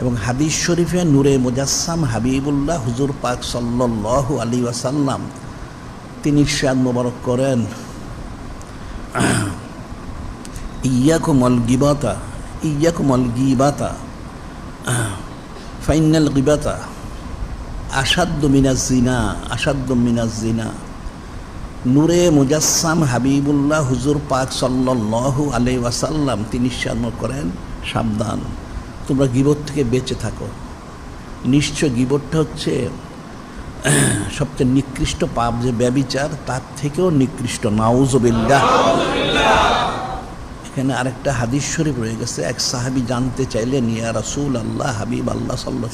এবং হাদিস শরীফে নূরে মুজাসসাম হাবিবুল্লাহ হুজুর পাক সাল্লাহ আলী ওয়াসাল্লাম, তিনি ইরশাদ মোবারক করেন। ইয়াকুমল গিবাতা ইয়াকুমল গিবাতা ফাইনাল গিবাতা আসাদ্দ মিনাজ জিনা আসাদ্দ মিনাজ জিনা। নূরে মুজাসসাম হাবিবুল্লাহ হুজুর পাক সাল্লাহ আলাই ওয়াসাল্লাম, তিনি ইরশাদ করেন সাবধান। তোমরা গিবত থেকে বেঁচে থাকো। নিশ্চয় গিবতটা হচ্ছে, সবচেয়ে নিকৃষ্ট পাপ যে ব্যবিচার, তার থেকেও নিকৃষ্ট। নাউজবিল্লাহ। এখানে আরেকটা হাদিস শরীফ রয়ে গেছে। এক সাহাবি জানতে চাইলেন, ইয়া রাসূল আল্লাহ হাবিব আল্লাহ সাল্লাহ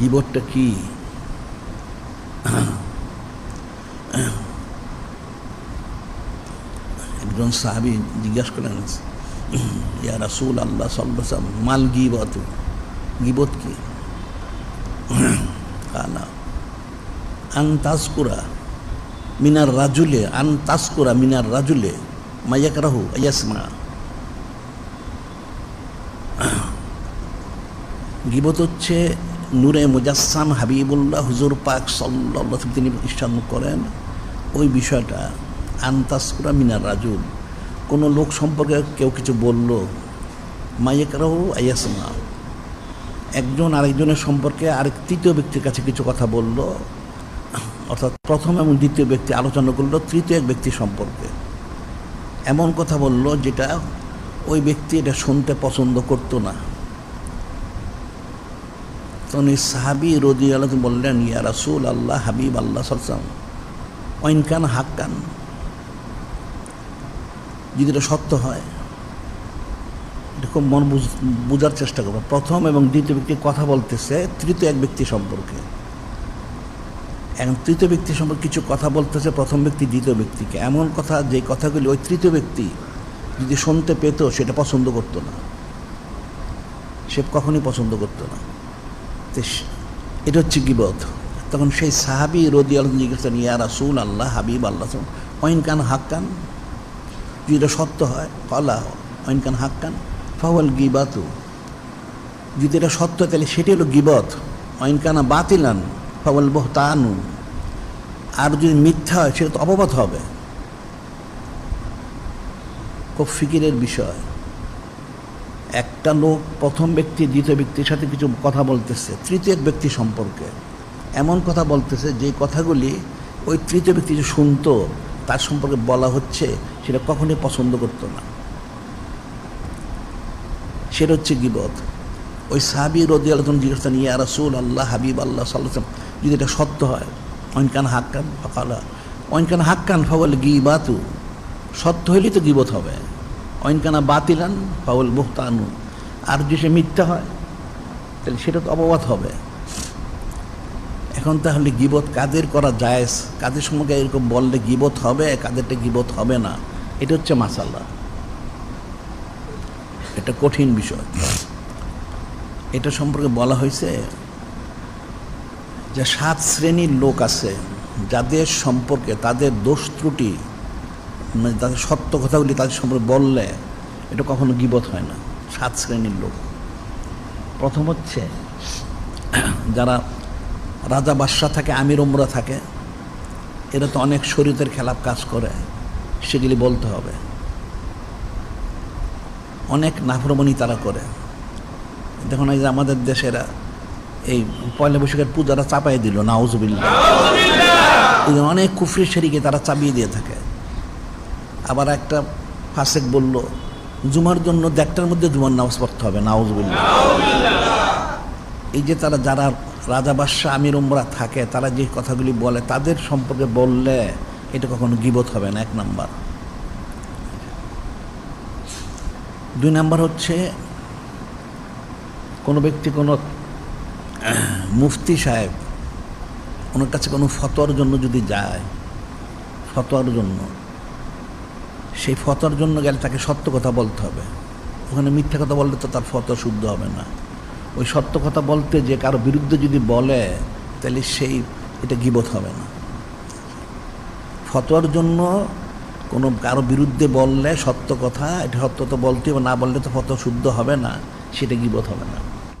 গিবতটা কি? একজন সাহাবি জিজ্ঞাসা করলেন ইয়া রাসূল আল্লাহ সাল্লাহ মাল গিবত। গিবত কি? কালা আন মিনার রাজুলে, আন তাজকুরা মিনার রাজুলে মাইয়াক রাহু ইয়াসমা গিবত হচ্ছে নূরে মুজাসসাম হাবিবুল্লাহ হুজুর পাক সাল্লাহ তিনি প্রতিষ্ঠান করেন। ওই বিষয়টা আন্তাসকুরা মিনার রাজুল। কোনো লোক সম্পর্কে কেউ কিছু বলল? মাইয়াকরাহু আয়াসমা একজন আরেকজনের সম্পর্কে আরেক তৃতীয় ব্যক্তির কাছে কিছু কথা বলল। অর্থাৎ প্রথম এবং দ্বিতীয় ব্যক্তি আলোচনা করল তৃতীয় এক ব্যক্তি সম্পর্কে। এমন কথা বলল যেটা ওই ব্যক্তি এটা শুনতে পছন্দ করতো না। এই সাহাবি রদি আল্লাহ বললেন, ইয়া রাসুল আল্লাহ হাবিব আল্লাহ সালসাম ওয়াইনকান হাক্কান। যদি এটা সত্য হয়, এটা খুব মন বোঝার চেষ্টা করব। প্রথম এবং দ্বিতীয় ব্যক্তি কথা বলতেছে, তৃতীয় এক ব্যক্তি সম্পর্কে। এখন তৃতীয় ব্যক্তি সম্পর্কে কিছু কথা বলতেছে প্রথম ব্যক্তি, দ্বিতীয় ব্যক্তিকে। এমন কথা, যে কথাগুলি ওই তৃতীয় ব্যক্তি যদি শুনতে পেত, সেটা পছন্দ করতো না। সে কখনই পছন্দ করতো না। এটা হচ্ছে গিবত। তখন সেই সাহাবি রদি আলম জিজ্ঞেস ইয়া রাসুল আল্লাহ হাবিব আল্লাহ? ওয়াইন কান হাক্কান? যদি এটা সত্য হয় কলা ওয়াইন কান হাক্কান ফাওয়াল গিবাতু। যদি এটা সত্য, তাহলে সেটি হলো গিবত। ওয়াইন কানা বাতিলান, ফাওয়াল বহতানু। আর যদি মিথ্যা হয়, সেটা তো অপবাদ হবে। খুব ফিকিরের বিষয়। একটা লোক প্রথম ব্যক্তি, দ্বিতীয় ব্যক্তির সাথে কিছু কথা বলতেছে, তৃতীয় ব্যক্তি সম্পর্কে। এমন কথা বলতেছে যে কথাগুলি ওই তৃতীয় ব্যক্তি যে শুনতো, তার সম্পর্কে বলা হচ্ছে সেটা কখনোই পছন্দ করতো না। সেটা হচ্ছে গিবত। ওই সাহাবি রদি আলোচন জিজ্ঞাসা নিয়ে রাসুল আল্লাহ হাবিব আল্লাহ সাল্লাম যদি এটা সত্য হয় অনকান হাক্কান? ফকালা অনকান হাক্কান ফাওয়াল গি বাতু সত্য হইলেই তো গিবত হবে। অনকানা বাতিলান ফাউল বুহতানু আর যদি সে মিথ্যা হয়, তাহলে সেটা তো অপবাদ হবে। এখন তাহলে গিবত কাদের করা যায় কাদের সম্পর্কে এরকম বললে গিবত হবে, কাদেরটা গিবত হবে না? এটা হচ্ছে মাসাল্লা এটা কঠিন বিষয়। এটা সম্পর্কে বলা হয়েছে যে সাত শ্রেণির লোক আছে, যাদের সম্পর্কে তাদের দোষ ত্রুটি মানে তাদের সত্য কথাগুলি তাদের সম্পর্কে বললে এটা কখনো গিবত হয় না, সাত শ্রেণির লোক। প্রথম হচ্ছে যারা রাজা বাদশাহ থাকে, আমির ওমরা থাকে, এরা তো অনেক শরীরের খেলাপ কাজ করে। সেগুলি বলতে হবে। অনেক নাফরমণি তারা করে। দেখুন এই যে আমাদের দেশেরা এই পয়লা বৈশাখের পূজাটা চাপাই দিল নাউজবিল্লা অনেক কুফরি সেরিকে তারা চাপিয়ে দিয়ে থাকে। আবার একটা ফাসেক বলল জুমার জন্য দেখটার মধ্যে জুমার নামাজ পড়তে হবে নাউজবিল্লা এই যে তারা যারা রাজা বাদশাহ আমির উমরা থাকে তারা যে কথাগুলি বলে তাদের সম্পর্কে বললে এটা কখনো গিবত হবে না, এক নাম্বার। দুই নাম্বার হচ্ছে, কোনো ব্যক্তি, কোনো মুফতি সাহেব, ওনার কাছে কোনো ফতোয়ার জন্য যদি যায়, ফতোয়ার জন্য, সেই ফতোয়ার জন্য গেলে তাকে সত্য কথা বলতে হবে। ওখানে মিথ্যা কথা বললে তো তার ফতোয়া শুদ্ধ হবে না। ওই সত্য কথা বলতে যে কারও বিরুদ্ধে যদি বলে, তাহলে সেই, এটা গিবত হবে না। ফতোয়ার জন্য কোনো কারও বিরুদ্ধে বললে সত্য কথা, এটা সত্য তো বলতে হবে, না বললে তো ফতোয়া শুদ্ধ হবে না, সেটা গিবত হবে না।